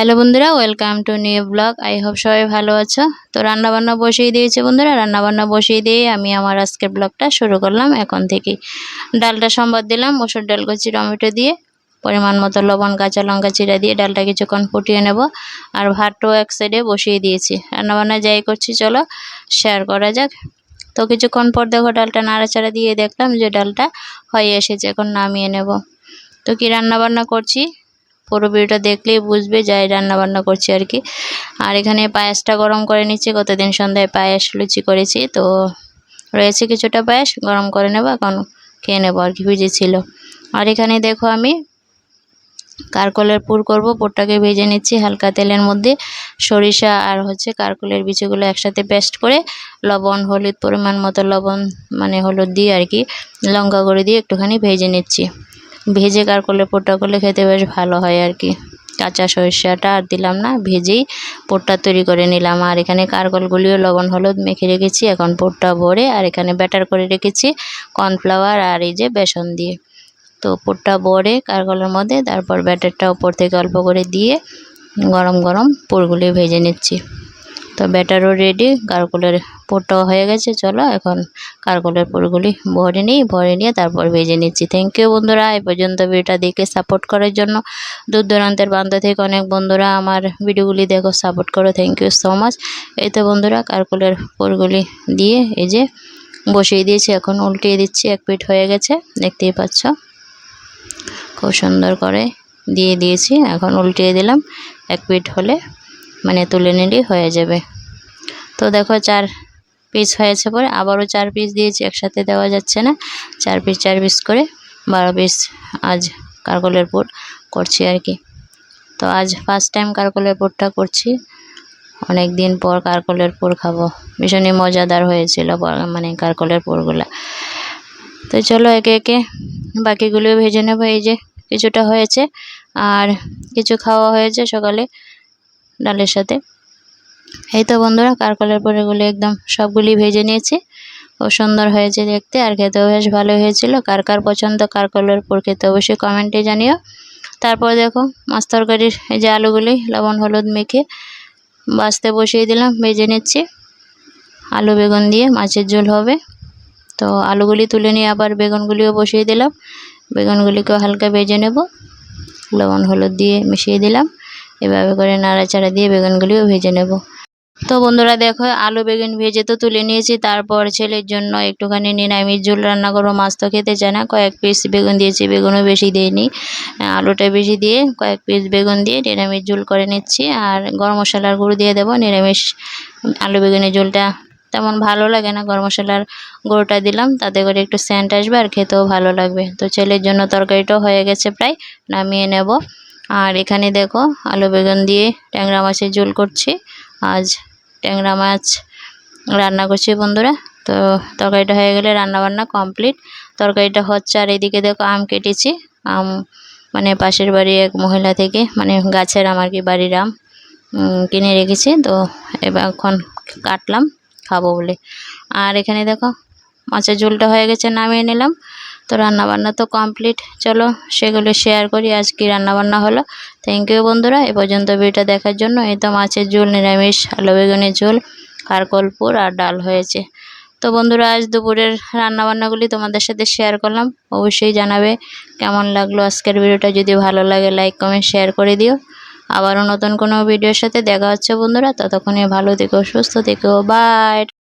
Hello বন্ধুরা, welcome to new blog. I hope সবাই ভালো আছো। তো রান্নাবান্না বসিয়ে দিয়েছে বন্ধুরা। রান্নাবান্না বসিয়ে দিয়ে আমি আমার আজকের ব্লগটা শুরু করলাম এখন থেকে ডালটা সম্বাদ দিলাম, মসুর ডাল, কচি, টমেটো দিয়ে, পরিমাণ মতো লবণ, কাঁচা লঙ্কা চিরা দিয়ে ডালটা কিছুক্ষণ ফুটিয়ে নেব। আর ভাতটাও এক সাইডে বসিয়ে দিয়েছি। রান্নাবান্না যাই করছি, চলো শেয়ার করা যাক। তো কিছুক্ষণ পর দেখো ডালটা নাড়াচাড়া দিয়ে দেখলাম যে ডালটা হয়ে এসেছে, এখন নামিয়ে নেব। তো কি রান্নাবান্না করছি? পুরো ভিডিওটা দেখলেই বুঝবে যাই রান্না বান্না করছি আর কি। আর এখানে পায়েসটা গরম করে নিচ্ছি, গতদিন সন্ধ্যায় পায়েস লুচি করেছি, তো রয়েছে কিছুটা পায়েস, গরম করে নেব, এখন খেয়ে নেব আর কি ভিজেছিল আর এখানে দেখো আমি কারকলের পুর করব, পুরটাকে ভেজে নিচ্ছি হালকা তেলের মধ্যে, সরিষা আর হচ্ছে কারকলের বিচিগুলো একসাথে পেস্ট করে, লবণ, হলুদ পরিমাণ মতো লবণ মানে হলুদ দিয়ে আর কি, লঙ্কা করে দিয়ে একটুখানি ভেজে নিচ্ছি। ভেজে কারকলের পোটটা করলে খেতে বেশ ভালো হয় আর কি। কাঁচা সরিষাটা আর দিলাম না, ভেজেই পোটটা তৈরি করে নিলাম। আর এখানে কারকলগুলিও লবণ, হলুদ মেখে রেখেছি, এখন পোটটা ভরে আর এখানে ব্যাটার করে রেখেছি কর্নফ্লাওয়ার আর এই যে বেসন দিয়ে। তো পোটটা ভরে কারকলের মধ্যে, তারপর ব্যাটারটা উপর থেকে অল্প করে দিয়ে গরম গরম পোরগুলি ভেজে নিচ্ছি। তো ব্যাটারও রেডি কারকলের পোরটাও হয়ে গেছে, চলো এখন কারকলের পোরগুলি ভরে নিই, ভরে নিয়ে তারপর ভেজে নিচ্ছি। থ্যাংক ইউ বন্ধুরা, এই পর্যন্ত ভিডিওটা দেখে সাপোর্ট করার জন্য। দূর দূরান্তের বান্ধব থেকে অনেক বন্ধুরা আমার ভিডিওগুলি দেখো সাপোর্ট করো থ্যাংক ইউ সো মাচ এই তো বন্ধুরা কারকলের পোরগুলি দিয়ে এই যে বসিয়ে দিয়েছি, এখন উল্টিয়ে দিচ্ছি, এক পিঠ হয়ে গেছে, দেখতেই পাচ্ছ। খুব সুন্দর করে দিয়ে দিয়েছি, এখন উল্টিয়ে দিলাম, এক পিঠ হলে মানে তুলে নিলেই হয়ে যাবে। তো দেখো চার পিস হয়েছে পরে, আবারও চার পিস দিয়েছি, একসাথে দেওয়া যাচ্ছে না। চার পিস চার পিস করে বারো পিস আজ কারকলের পুর করছি আর কি। তো আজ ফার্স্ট টাইম কারকলের পুরটা করছি। অনেক দিন পর কারকলের পুর খাব। ভীষণই মজাদার হয়েছিল মানে কারকলের পুরগুলো। তো চলো একে একে বাকিগুলো ভেজে নেব। এই যে কিছুটা হয়েছে, আর কিছু খাওয়া হয়েছে সকালে। ডালের সাথে। এই তো বন্ধুরা, কারকলের পরেগুলি একদম সবগুলি ভেজে নিয়েছি। ও সুন্দর হয়েছে দেখতে আর খেতেও বেশ ভালো হয়েছিল। কার কার পছন্দ কারকলের পর খেতে অবশ্যই কমেন্টে জানিও। তারপর দেখো, মাছ তরকারির এই যে আলুগুলি, লবণ, হলুদ মেখে বাঁচতে বসিয়ে দিলাম, ভেজে নিচ্ছি। আলু, বেগুন দিয়ে মাছের ঝোল হবে। তো আলুগুলি তুলে নিয়ে আবার বেগুনগুলিও বসিয়ে দিলাম। বেগুনগুলিকেও হালকা ভেজে নেব। লবণ, হলুদ দিয়ে মিশিয়ে দিলাম। এভাবে করে নাড়াচাড়া দিয়ে বেগুনগুলিও ভেজে নেব। তো বন্ধুরা দেখো, আলু বেগুন ভেজে তো তুলে নিয়েছি। তারপর ছেলের জন্য একটুখানি নিরামিষ ঝোল রান্না করব। মাছ তো খেতে চায় না, কয়েক পিস বেগুন দিয়েছি। বেগুনও বেশি দিইনি আলুটা বেশি দিয়ে কয়েক পিস বেগুন দিয়ে নিরামিষ ঝোল করে নিচ্ছি। আর গরম মশলার গুঁড়ো দিয়ে দেবো নিরামিষ আলু বেগুনের ঝোলটা। তেমন ভালো লাগে না গরম মশলার গুঁড়োটা দিলাম, তাতে করে একটু স্যান্ট আসবে আর খেতেও ভালো লাগবে। তো ছেলের জন্য তরকারিটাও হয়ে গেছে প্রায়, নামিয়ে নেব। আর এখানে দেখো আলু, বেগুন দিয়ে ট্যাংরা মাছের ঝোল করছি। আজ ট্যাংরা মাছ রান্না করছি বন্ধুরা। তো তরকারিটা হয়ে গেলে রান্নাবান্না কমপ্লিট। তরকারিটা হচ্ছে আর এদিকে দেখো আম কেটেছি। আম মানে পাশের বাড়ি এক মহিলা থেকে মানে গাছের আমার কি, বাড়ির আম কিনে রেখেছি। তো এবার এখন কাটলাম, খাব বলে। আর এখানে দেখো মাছের ঝোলটা হয়ে গেছে, নামিয়ে নিলাম। তো রান্নাবান্না তো কমপ্লিট। চলো সেগুলো শেয়ার করি, আজ কি রান্নাবান্না হলো। থ্যাংক ইউ বন্ধুরা, এ পর্যন্ত ভিডিওটা দেখার জন্য এই তো মাছের ঝোল, নিরামিষ, আলু বেগুনের ঝোল কারকলপুর আর ডাল হয়েছে। তো বন্ধুরা, আজ দুপুরের রান্নাবান্নাগুলি তোমাদের সাথে শেয়ার করলাম। অবশ্যই জানাবে কেমন লাগল আজকের ভিডিওটা। যদি ভালো লাগে লাইক কমেন্ট শেয়ার করে দিও। আবারও নতুন কোনো ভিডিওর সাথে দেখা হচ্ছে বন্ধুরা, ততক্ষণে ভালো থেকো, সুস্থ থেকো বাই